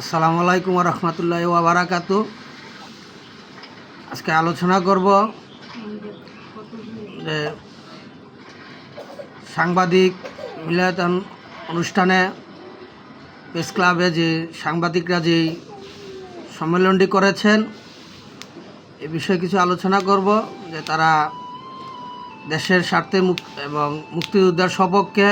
আসসালামু আলাইকুম রহমতুল্লাহ ওয়াবারাকাত আজকে আলোচনা করব যে সাংবাদিক মিলায়তন অনুষ্ঠানে প্রেস ক্লাবে যে সাংবাদিকরা যে সম্মেলনটি করেছেন, এ বিষয়ে কিছু আলোচনা করব যে তারা দেশের স্বার্থে এবং মুক্তিযোদ্ধার সপক্ষে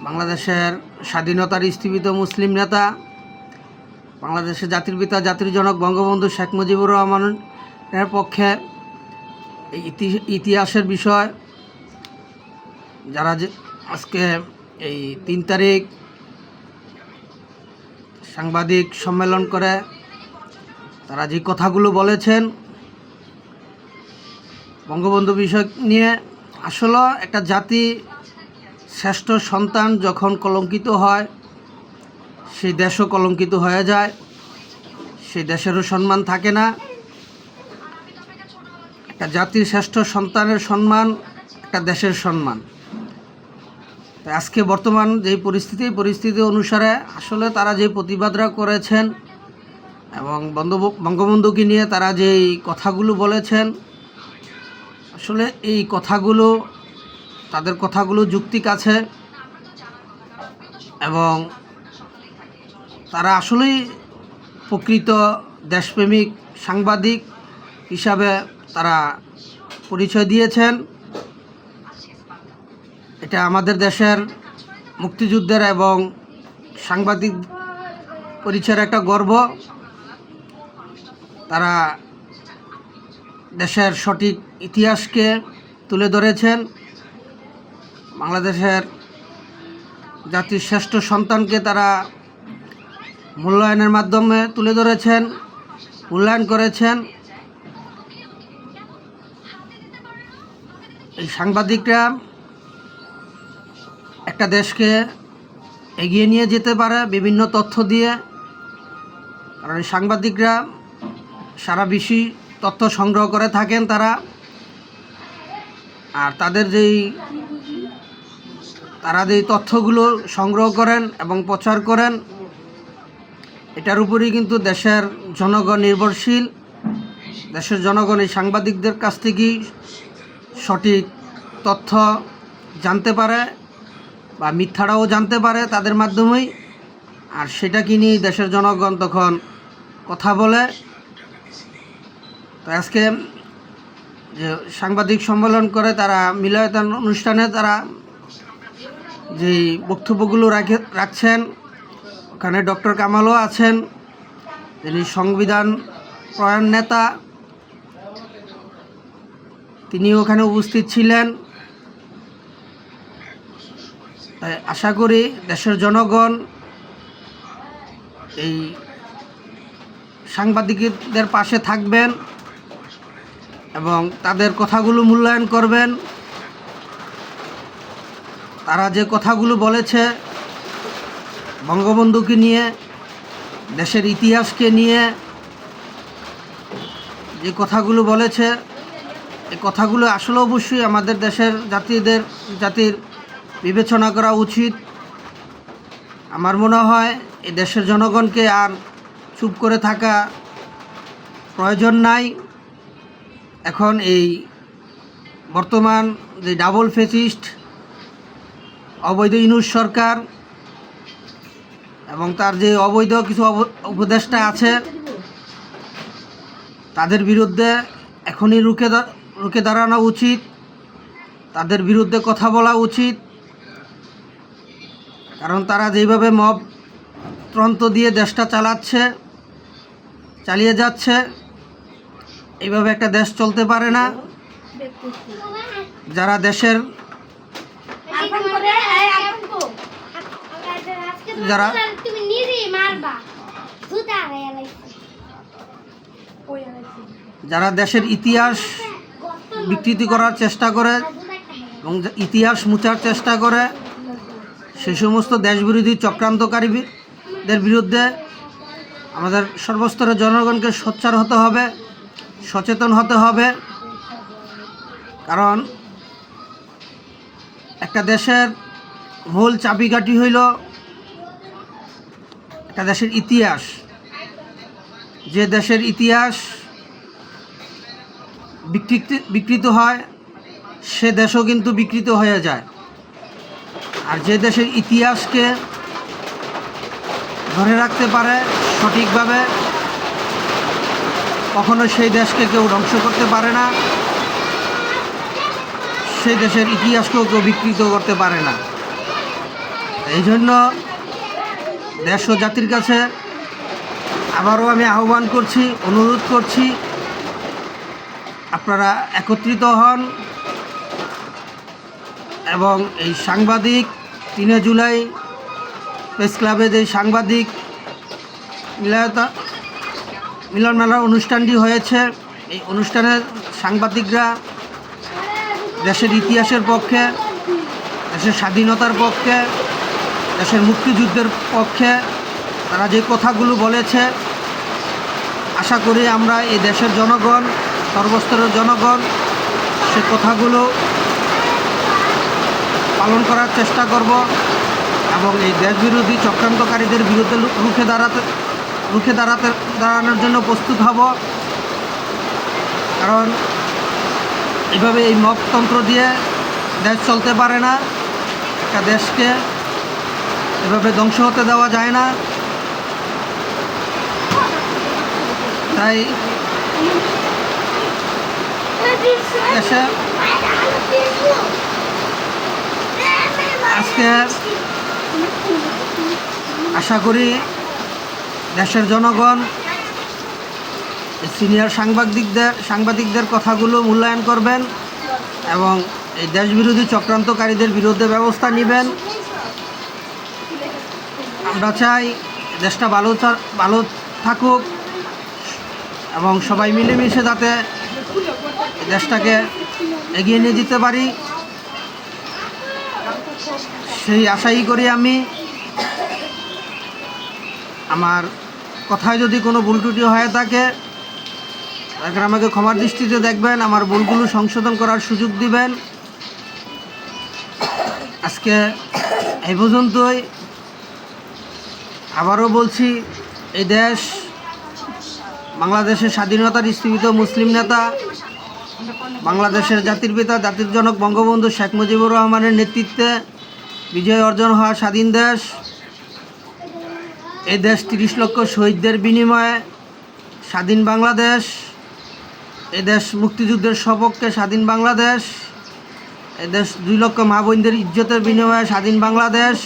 বাংলাদেশের স্বাধীনতার স্থীপিত মুসলিম নেতা, বাংলাদেশের জাতির পিতা, জাতির জনক বঙ্গবন্ধু শেখ মুজিবুর রহমানের পক্ষে ইতিহাসের বিষয়, যারা যে আজকে এই তিন তারিখ সাংবাদিক সম্মেলন করে, তারা যে কথাগুলো বলেছেন, বঙ্গবন্ধু বিষয় নিয়ে আসলে একটা জাতি শ্রেষ্ঠ সন্তান যখন কলঙ্কিত হয়, সেই দেশও কলঙ্কিত হয়ে যায়। সেই দেশেরও সম্মান থাকে না। একটা জাতির শ্রেষ্ঠ সন্তানের সম্মান, একটা দেশের সম্মান। আজকে বর্তমান যে পরিস্থিতি পরিস্থিতি অনুসারে আসলে তারা যে প্রতিবাদরা করেছেন এবং বঙ্গবন্ধুকে নিয়ে তারা যে এই কথাগুলো বলেছেন, আসলে এই কথাগুলো তাদের কথাগুলো যুক্তিক আছে এবং তারা আসলেই প্রকৃত দেশপ্রেমিক সাংবাদিক হিসাবে তারা পরিচয় দিয়েছেন। এটা আমাদের দেশের মুক্তিযুদ্ধের এবং সাংবাদিক পরিচয়ের একটা গর্ব। তারা দেশের সঠিক ইতিহাসকে তুলে ধরেছেন। বাংলাদেশের জাতির শ্রেষ্ঠ সন্তানকে তারা মূল্যায়নের মাধ্যমে তুলে ধরেছেন, মূল্যায়ন করেছেন। এই সাংবাদিকরা একটা দেশকে এগিয়ে নিয়ে যেতে পারে বিভিন্ন তথ্য দিয়ে। কারণ এই সাংবাদিকরা সারা বিশ্বে তথ্য সংগ্রহ করে থাকেন তারা। আর তাদের যেই তারা যেই তথ্যগুলো সংগ্রহ করেন এবং প্রচার করেন, এটার উপরেই কিন্তু দেশের জনগণ নির্ভরশীল। দেশের জনগণ এই সাংবাদিকদের কাছ থেকেই সঠিক তথ্য জানতে পারে বা মিথ্যাটাও জানতে পারে তাদের মাধ্যমেই। আর সেটা কি নিয়ে দেশের জনগণ তখন কথা বলে? তো আজকে যে সাংবাদিক সম্মেলন করে তারা মিলায়তন অনুষ্ঠানে তারা যে বক্তব্যগুলো রাখে, রাখছেন, ওখানে ডক্টর কামালও আছেন যিনি সংবিধান প্রয়াণ নেতা তিনি ওখানে উপস্থিত ছিলেন। তাই আশা করি দেশের জনগণ এই সাংবাদিকদের পাশে থাকবেন এবং তাদের কথাগুলো মূল্যায়ন করবেন। তারা যে কথাগুলো বলেছে বঙ্গবন্ধুকে নিয়ে, দেশের ইতিহাসকে নিয়ে যে কথাগুলো বলেছে এই কথাগুলো আসলে অবশ্যই আমাদের দেশের জাতিদের, জাতির বিবেচনা করা উচিত। আমার মনে হয় এই দেশের জনগণকে আর চুপ করে থাকা প্রয়োজন নাই। এখন এই বর্তমান যে ডাবল ফেসিস্ট অবৈধ ইনুস সরকার এবং তার যে অবৈধ কিছু উপদেষ্টা আছে, তাদের বিরুদ্ধে এখনই রুখে রুখে দাঁড়ানো উচিত। তাদের বিরুদ্ধে কথা বলা উচিত। কারণ তারা যেভাবে মব তন্ত্র দিয়ে দেশটা চালাচ্ছে, চালিয়ে যাচ্ছে, এইভাবে একটা দেশ চলতে পারে না। যারা দেশের যারা? তুমি নিজেই মারবা। জুতা লাগছে যারা দেশের ইতিহাস বিকৃতি করার চেষ্টা করে এবং ইতিহাস মুছার চেষ্টা করে সে সমস্ত দেশবিরোধী চক্রান্তকারীদের বিরুদ্ধে আমাদের সর্বস্তরের জনগণকে সোচ্চার হতে হবে সচেতন হতে হবে। কারণ একটা দেশের মূল চাবিকাঠি হইল একটা দেশের ইতিহাস। যে দেশের ইতিহাস বিকৃত বিকৃত হয়, সে দেশও কিন্তু বিকৃত হয়ে যায়। আর যে দেশের ইতিহাসকে ধরে রাখতে পারে সঠিকভাবে, কখনো সেই দেশকে কেউ ধ্বংস করতে পারে না। সেই দেশের ইতিহাসকেও কেউ বিকৃত করতে পারে না। এই জন্য দেশ ও জাতির কাছে আবারও আমি আহ্বান করছি, অনুরোধ করছি, আপনারা একত্রিত হন এবং এই সাংবাদিক তিনে জুলাই প্রেস ক্লাবে যে সাংবাদিক মিলায়তা মিলন মেলার অনুষ্ঠানটি হয়েছে। এই অনুষ্ঠানের সাংবাদিকরা দেশের ইতিহাসের পক্ষে, দেশের স্বাধীনতার পক্ষে দেশের মুক্তিযুদ্ধের পক্ষে তারা যে কথাগুলো বলেছে, আশা করি আমরা এই দেশের জনগণ, সর্বস্তরের জনগণ, সে কথাগুলো পালন করার চেষ্টা করব এবং এই দেশবিরোধী চক্রান্তকারীদের বিরুদ্ধে রুখে দাঁড়াতে রুখে দাঁড়াতে, দাঁড়ানোর জন্য প্রস্তুত হব। কারণ এভাবে এই মকতন্ত্র দিয়ে দেশ চলতে পারে না। একটা দেশকে এভাবে ধ্বংস হতে দেওয়া যায় না। তাই দেশে আজকে আশা করি দেশের জনগণ, সিনিয়র সাংবাদিকদের সাংবাদিকদের কথাগুলো মূল্যায়ন করবেন এবং এই দেশবিরোধী চক্রান্তকারীদের বিরুদ্ধে ব্যবস্থা নেবেন। আমরা চাই দেশটা ভালো ভালো থাকুক এবং সবাই মিলেমিশে যাতে দেশটাকে এগিয়ে নিয়ে যেতে পারি। সেই আশাই করি আমি। আমার কথায় যদি কোনো ভুল ত্রুটি হয়ে থাকে তারপরে আমাকে ক্ষমার দৃষ্টিতে দেখবেন, আমার ভুলগুলো সংশোধন করার সুযোগ দিবেন। আজকে এই পর্যন্তই। আবারও বলছি, এই দেশ বাংলাদেশের স্বাধীনতার স্থীপিত মুসলিম নেতা, বাংলাদেশের জাতির পিতা, জাতির জনক বঙ্গবন্ধু শেখ মুজিবুর রহমানের নেতৃত্বে বিজয় অর্জন হওয়া স্বাধীন দেশ, এই দেশ তিরিশ লক্ষ শহীদদের বিনিময়ে স্বাধীন বাংলাদেশ এ দেশ মুক্তিযুদ্ধের সপক্ষে স্বাধীন বাংলাদেশ এ দেশ দুই লক্ষ মা বোনদের ইজ্জতের বিনিময়ে স্বাধীন বাংলাদেশ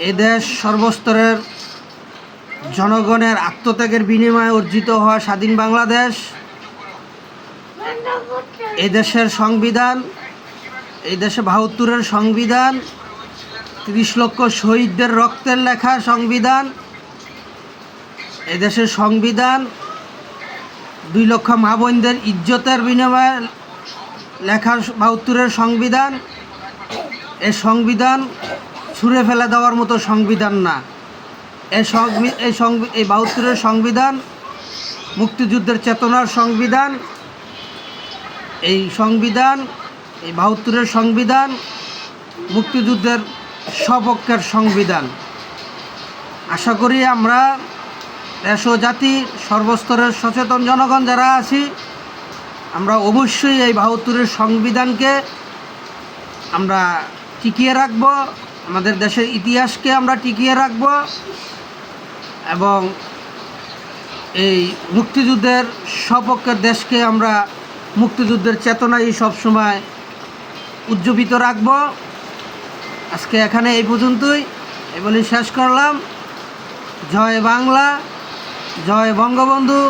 এ দেশ সর্বস্তরের জনগণের আত্মত্যাগের বিনিময়ে অর্জিত হওয়া স্বাধীন বাংলাদেশ এদেশের সংবিধান এই দেশে বাহাত্তরের সংবিধান, তিরিশ লক্ষ শহীদদের রক্তের লেখা সংবিধান এদেশের সংবিধান, দুই লক্ষ মা বোনদের ইজ্জতের বিনিময়ে লেখা বাহাত্তরের সংবিধান এই সংবিধান ছুঁড়ে ফেলে দেওয়ার মতো সংবিধান না। এই এই এই বাহাত্তরের সংবিধান, মুক্তিযুদ্ধের চেতনার সংবিধান, এই সংবিধান, এই বাহাত্তরের সংবিধান, মুক্তিযুদ্ধের সপক্ষের সংবিধান। আশা করি আমরা দেশ ও জাতি সর্বস্তরের সচেতন জনগণ যারা আছি, আমরা অবশ্যই এই বাহাত্তরের সংবিধানকে আমরা টিকিয়ে রাখব। আমাদের দেশের ইতিহাসকে আমরা টিকিয়ে রাখব এবং এই মুক্তিযুদ্ধের সপক্ষের দেশকে আমরা মুক্তিযুদ্ধের চেতনায় সবসময় উজ্জীবিত রাখব। আজকে এখানে এই পর্যন্তই। বলে শেষ করলাম। জয় বাংলা, জয় বঙ্গবন্ধু,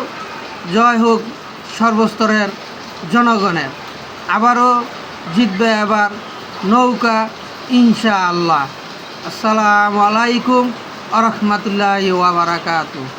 জয় হোক সর্বস্তরের জনগণের। আবারও জিতবে এবার নৌকা। ইনশাআল্লাহ। আসসালামু আলাইকুম আ রহমতুল্লাহ ওয়াবারাকাতু